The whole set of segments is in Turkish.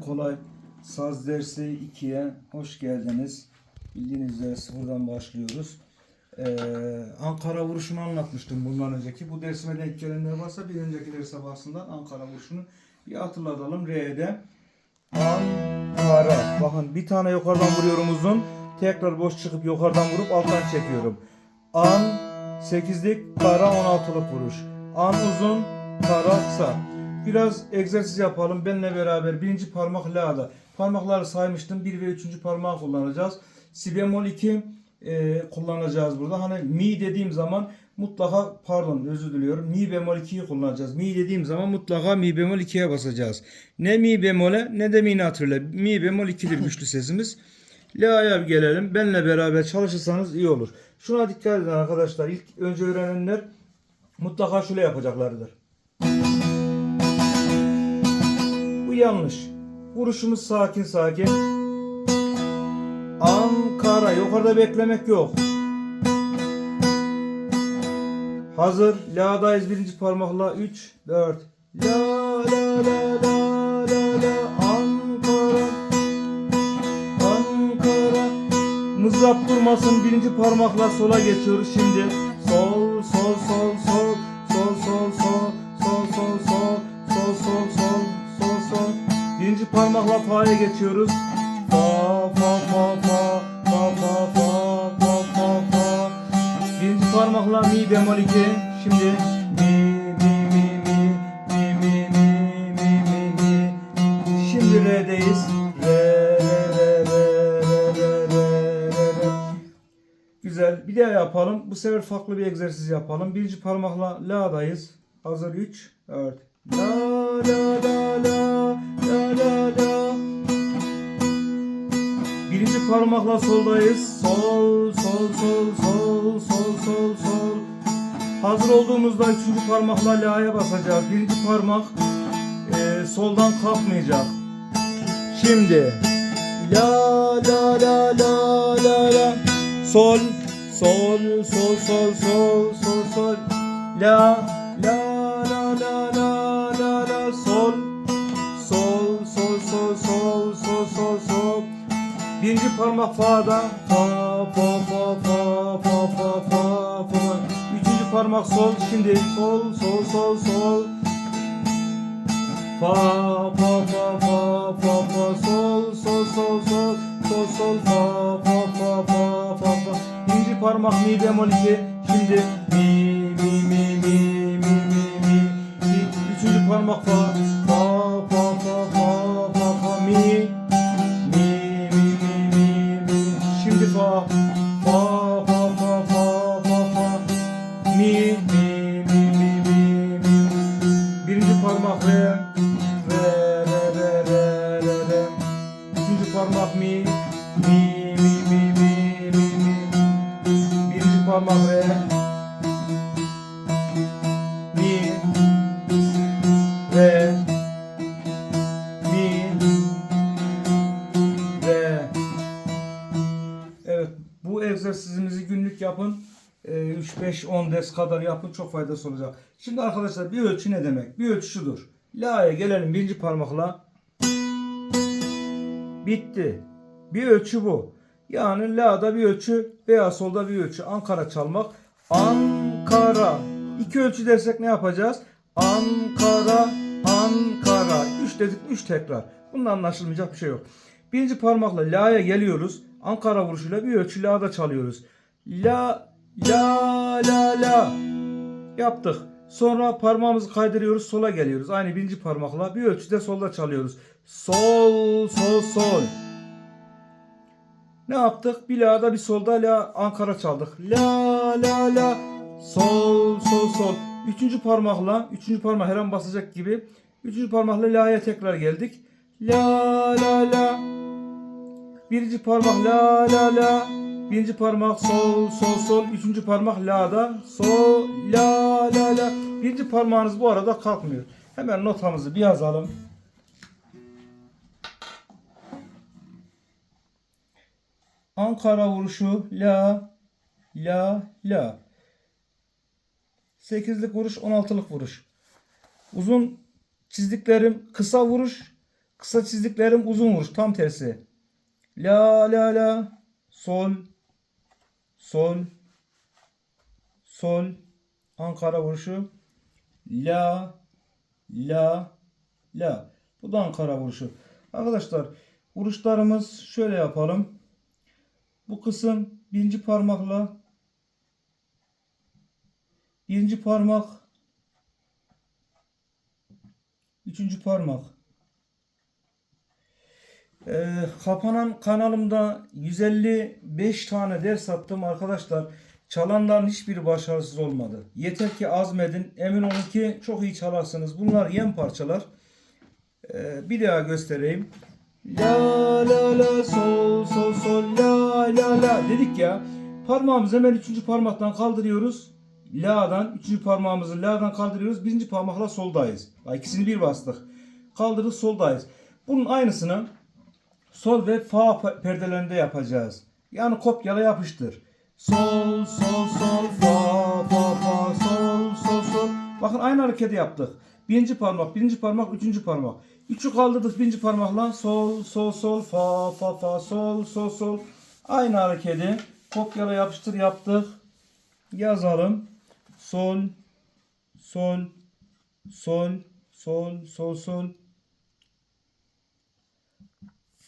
kolay saz dersi 2'ye hoş geldiniz. Bildiğiniz üzere sıfırdan başlıyoruz. Ee, Ankara vuruşunu anlatmıştım bundan önceki. Bu dersime denk gelenler varsa bir önceki ders sabahından Ankara vuruşunu bir hatırlatalım. R'de Ankara. Bakın bir tane yukarıdan vuruyorum uzun. Tekrar boş çıkıp yukarıdan vurup alttan çekiyorum. An 8'lik kara 16'lık vuruş. An uzun kara kısa. Biraz egzersiz yapalım. Benimle beraber birinci parmak la'da. Parmakları saymıştım. 1 ve 3. parmağı kullanacağız. Si bemol 2 e, kullanacağız burada. Hani mi dediğim zaman mutlaka pardon özür diliyorum. Mi bemol 2'yi kullanacağız. Mi dediğim zaman mutlaka mi bemol 2'ye basacağız. Ne mi bemole ne de mi'ni hatırla. Mi bemol 2'dir güçlü sesimiz. La'ya gelelim. Benle beraber çalışırsanız iyi olur. Şuna dikkat edin arkadaşlar. İlk önce öğrenenler mutlaka şöyle yapacaklardır. Yanlış. Vuruşumuz sakin sakin. Ankara. Yukarıda beklemek yok. Hazır. La'dayız birinci parmakla. 3, 4. La la la la la la. Ankara. Ankara. Mızrap durmasın. Birinci parmakla sola geçiyoruz şimdi. Sol, sol, sol, sol. Parmakla fa'ya geçiyoruz. Fa, fa, fa, fa. Fa, fa, fa. Fa, fa, fa. Birinci parmakla mi bemol 2. Şimdi mi, mi, mi, mi. Mi, mi, mi, mi, mi, mi. Şimdi re'deyiz. Re, re, re, re, re, re, re, re. Güzel. Bir daha yapalım. Bu sefer farklı bir egzersiz yapalım. Birinci parmakla la'dayız. Hazır 3, 4. La la la la parmakla soldayız. Sol, sol, sol, sol, sol, sol, sol. Hazır olduğumuzda üçüncü parmakla la'ya basacağız. Birinci parmak e, soldan kalkmayacak. Şimdi la la la la la la sol sol sol sol sol sol sol la la birinci parmak fa'da fa fa fa fa fa fa fa fa üçüncü parmak sol şimdi sol sol sol sol Fa fa fa fa fa fa sol sol sol sol sol sol fa fa fa fa fa fa birinci parmak mi bemol 2 bu egzersizimizi günlük yapın. Ee, 3-5-10 ders kadar yapın çok faydası olacak. Şimdi arkadaşlar bir ölçü ne demek? Bir ölçü şudur. La'ya gelelim birinci parmakla. Bitti. Bir ölçü bu. Yani La'da bir ölçü veya solda bir ölçü. Ankara çalmak. Ankara. İki ölçü dersek ne yapacağız? Ankara, Ankara. Üç dedik, üç tekrar. Bunun anlaşılmayacak bir şey yok. Birinci parmakla La'ya geliyoruz. Ankara vuruşuyla bir ölçü La'da çalıyoruz. La, la, la, la. Yaptık. Sonra parmağımızı kaydırıyoruz, sola geliyoruz. Aynı birinci parmakla bir ölçüde solda çalıyoruz. Sol, sol, sol. Ne yaptık? Bir la'da bir solda la Ankara çaldık. La, la, la. Sol, sol, sol. Üçüncü parmakla, üçüncü parmak her an basacak gibi. Üçüncü parmakla la'ya tekrar geldik. La, la, la. Birinci parmak la, la, la. Birinci parmak sol, sol, sol. Üçüncü parmak la'da. Sol, la, la, la. Birinci parmağınız bu arada kalkmıyor. Hemen notamızı bir yazalım. Ankara vuruşu la, la, la. Sekizlik vuruş, on altılık vuruş. Uzun çizdiklerim kısa vuruş, Kısa çizdiklerim uzun vuruş. Tam tersi. La la la. Sol. Sol. Sol. Ankara vuruşu. La. La. La. Bu da Ankara vuruşu. Arkadaşlar vuruşlarımız şöyle yapalım. Bu kısım birinci parmakla birinci parmak üçüncü parmak Ee, kapanan kanalımda 155 tane ders attım arkadaşlar. Çalanların hiçbiri başarısız olmadı. Yeter ki azmedin. Emin olun ki çok iyi çalarsınız. Bunlar yem parçalar. Ee, bir daha göstereyim. La la la sol sol sol la la la dedik ya. Parmağımızı hemen üçüncü parmaktan kaldırıyoruz. La'dan üçüncü parmağımızı la'dan kaldırıyoruz. Birinci parmakla soldayız. İkisini bir bastık. Kaldırdık soldayız. Bunun aynısını sol ve fa pe- perdelerinde yapacağız. Yani kopyala yapıştır. Sol sol sol fa fa fa sol sol sol. Bakın aynı hareketi yaptık. Birinci parmak, birinci parmak, üçüncü parmak. Üçü kaldırdık birinci parmakla sol sol sol fa fa fa sol sol sol. Aynı hareketi kopyala yapıştır yaptık. Yazalım. Sol sol sol sol sol sol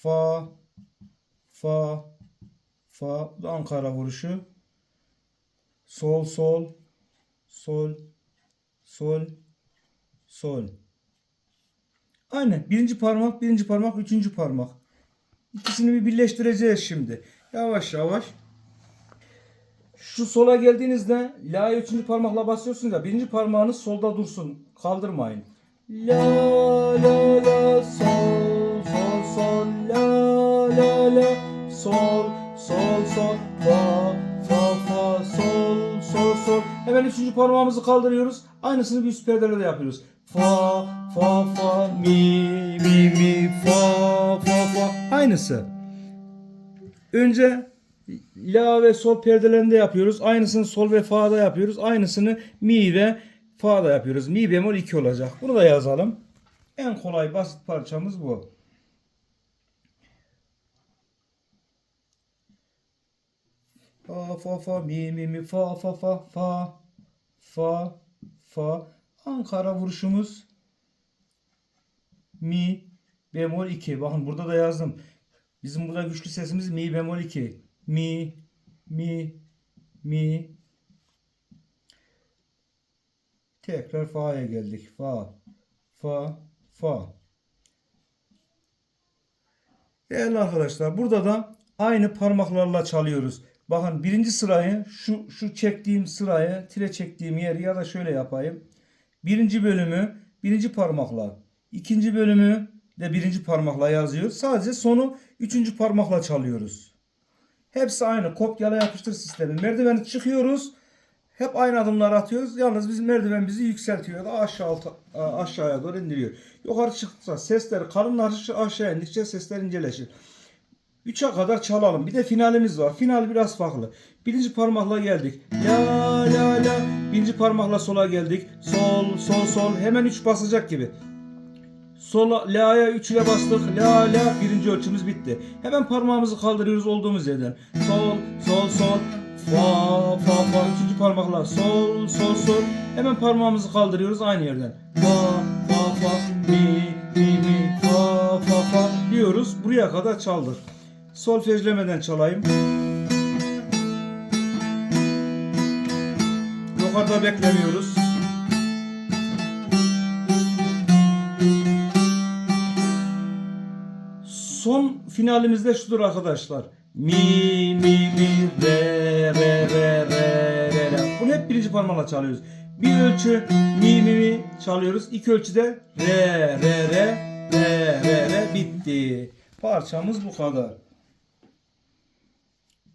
fa fa fa Ankara vuruşu. Sol sol sol sol sol. Aynen birinci parmak birinci parmak üçüncü parmak. İkisini bir birleştireceğiz şimdi. Yavaş yavaş. Şu sola geldiğinizde la'ya üçüncü parmakla basıyorsunuz ya birinci parmağınız solda dursun. Kaldırmayın. La la la sol sol sol sol. Fa fa fa sol sol sol. Hemen üçüncü parmağımızı kaldırıyoruz. Aynısını bir üst perdelerde de yapıyoruz. Fa fa fa mi mi mi. Fa fa fa. Aynısı. Önce la ve sol perdelerinde yapıyoruz. Aynısını sol ve fa'da yapıyoruz. Aynısını mi ve fa'da yapıyoruz. Mi bemol 2 olacak. Bunu da yazalım. En kolay basit parçamız bu. Fa fa fa mi mi mi fa fa fa fa fa fa Ankara vuruşumuz mi bemol 2. Bakın burada da yazdım. Bizim burada güçlü sesimiz mi bemol 2. Mi mi mi Tekrar fa'ya geldik. Fa fa fa Değerli arkadaşlar burada da aynı parmaklarla çalıyoruz. Bakın birinci sırayı şu şu çektiğim sırayı tire çektiğim yeri ya da şöyle yapayım. Birinci bölümü birinci parmakla. ikinci bölümü de birinci parmakla yazıyor. Sadece sonu üçüncü parmakla çalıyoruz. Hepsi aynı. Kopyala yapıştır sistemi. Merdiveni çıkıyoruz. Hep aynı adımlar atıyoruz. Yalnız bizim merdiven bizi yükseltiyor da aşağı aşağıya doğru indiriyor. Yukarı çıktıkça sesler kalınlaşır aşağı indikçe sesler inceleşir. 3'e kadar çalalım. Bir de finalimiz var. Final biraz farklı. Birinci parmakla geldik. La la la. Birinci parmakla sola geldik. Sol sol sol. Hemen 3 basacak gibi. Sola la'ya 3 ile bastık. La la birinci ölçümüz bitti. Hemen parmağımızı kaldırıyoruz olduğumuz yerden. Sol sol sol. Fa fa fa. Üçüncü parmakla sol sol sol. Hemen parmağımızı kaldırıyoruz aynı yerden. Fa fa fa mi mi mi fa fa fa diyoruz. Buraya kadar çaldık. Solfejlemeden çalayım. Yukarıda beklemiyoruz. Son finalimizde şudur arkadaşlar. Mi mi mi re re re re re re. Bunu hep birinci parmakla çalıyoruz. Bir ölçü mi mi mi çalıyoruz. İki ölçüde re re re re re re bitti. Parçamız bu kadar.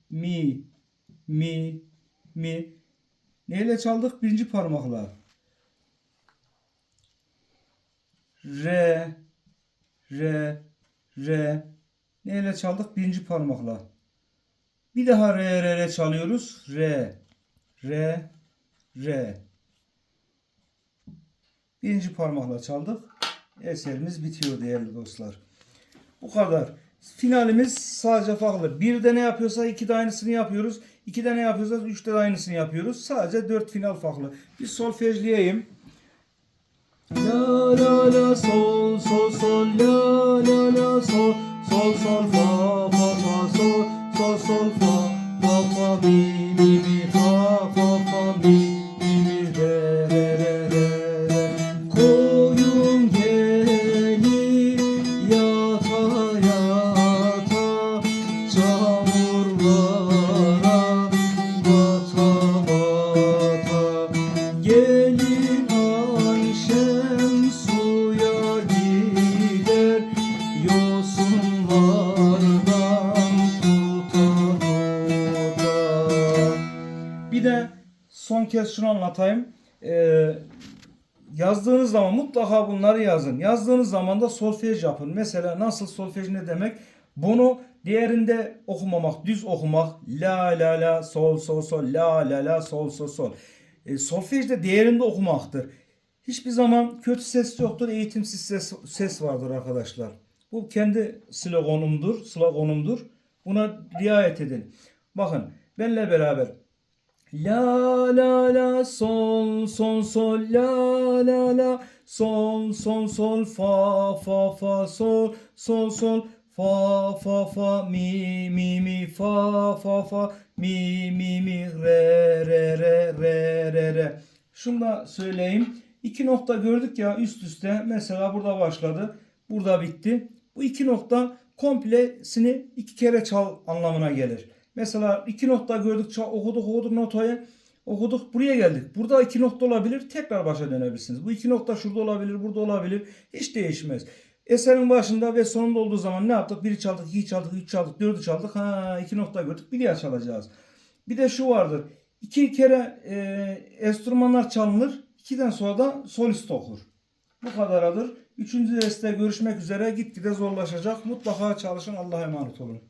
Mi mi mi Neyle çaldık? Birinci parmakla. Re re re Neyle çaldık? Birinci parmakla. Bir daha re re re çalıyoruz. Re re re Birinci parmakla çaldık. Eserimiz bitiyor değerli dostlar. Bu kadar. Finalimiz sadece farklı. Bir de ne yapıyorsa iki de aynısını yapıyoruz. İki de ne yapıyorsa üçte de aynısını yapıyoruz. Sadece dört final farklı. Bir solfejleyeyim. La la la sol sol sol la la la sol sol sol fa fa fa sol sol sol fa fa fa mi şunu anlatayım. Ee, yazdığınız zaman mutlaka bunları yazın. Yazdığınız zaman da solfej yapın. Mesela nasıl solfej ne demek? Bunu diğerinde okumamak, düz okumak. La la la sol sol sol la la la sol sol sol. E, solfej de diğerinde okumaktır. Hiçbir zaman kötü ses yoktur, eğitimsiz ses, ses vardır arkadaşlar. Bu kendi sloganımdır, sloganımdır. Buna riayet edin. Bakın benle beraber La la la sol sol sol la la la sol sol sol fa fa fa sol sol sol fa fa fa mi mi mi fa fa fa mi mi mi re re re re re re. Şunu da söyleyeyim. İki nokta gördük ya üst üste. Mesela burada başladı. Burada bitti. Bu iki nokta komplesini iki kere çal anlamına gelir. Mesela iki nokta gördük, okuduk, okuduk notayı. Okuduk, buraya geldik. Burada iki nokta olabilir, tekrar başa dönebilirsiniz. Bu iki nokta şurada olabilir, burada olabilir. Hiç değişmez. Eserin başında ve sonunda olduğu zaman ne yaptık? Biri çaldık, iki çaldık, üç çaldık, dördü çaldık. Ha iki nokta gördük, bir diğer çalacağız. Bir de şu vardır. İki kere e, enstrümanlar çalınır. İkiden sonra da solist okur. Bu kadaradır. Üçüncü derste görüşmek üzere. Gitgide zorlaşacak. Mutlaka çalışın. Allah'a emanet olun.